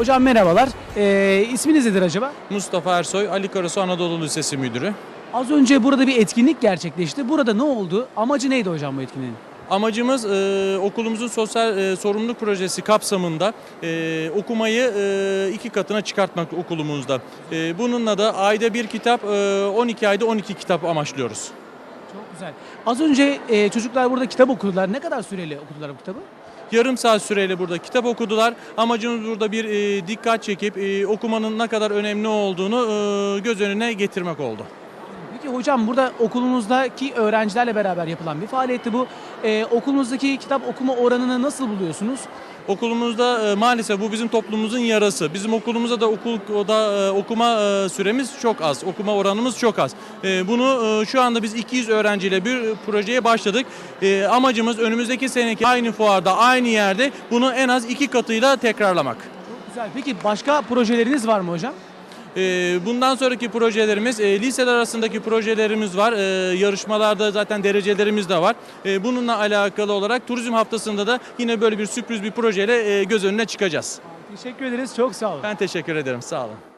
Hocam merhabalar. Ee, isminiz nedir acaba? Mustafa Ersoy, Ali Karasu Anadolu Lisesi Müdürü. Az önce burada bir etkinlik gerçekleşti. Burada ne oldu? Amacı neydi hocam bu etkinliğin? Amacımız e, okulumuzun sosyal e, sorumluluk projesi kapsamında e, okumayı e, iki katına çıkartmak okulumuzda. E, bununla da ayda bir kitap, e, 12 ayda 12 kitap amaçlıyoruz. Çok güzel. Az önce e, çocuklar burada kitap okudular. Ne kadar süreli okudular bu kitabı? Yarım saat süreyle burada kitap okudular. Amacımız burada bir e, dikkat çekip e, okumanın ne kadar önemli olduğunu e, göz önüne getirmek oldu. Peki hocam burada okulunuzdaki öğrencilerle beraber yapılan bir faaliyetti bu. Ee, okulunuzdaki kitap okuma oranını nasıl buluyorsunuz? Okulumuzda e, maalesef bu bizim toplumumuzun yarası. Bizim okulumuzda da okul da e, okuma e, süremiz çok az. Okuma oranımız çok az. Bunu şu anda biz 200 öğrenciyle bir projeye başladık. Amacımız önümüzdeki seneki aynı fuarda, aynı yerde bunu en az iki katıyla tekrarlamak. Çok güzel. Peki başka projeleriniz var mı hocam? E, bundan sonraki projelerimiz, e, liseler arasındaki projelerimiz var. E, yarışmalarda zaten derecelerimiz de var. E, bununla alakalı olarak turizm haftasında da yine böyle bir sürpriz bir projeyle e, göz önüne çıkacağız. Teşekkür ederiz. Çok sağ olun. Ben teşekkür ederim. Sağ olun.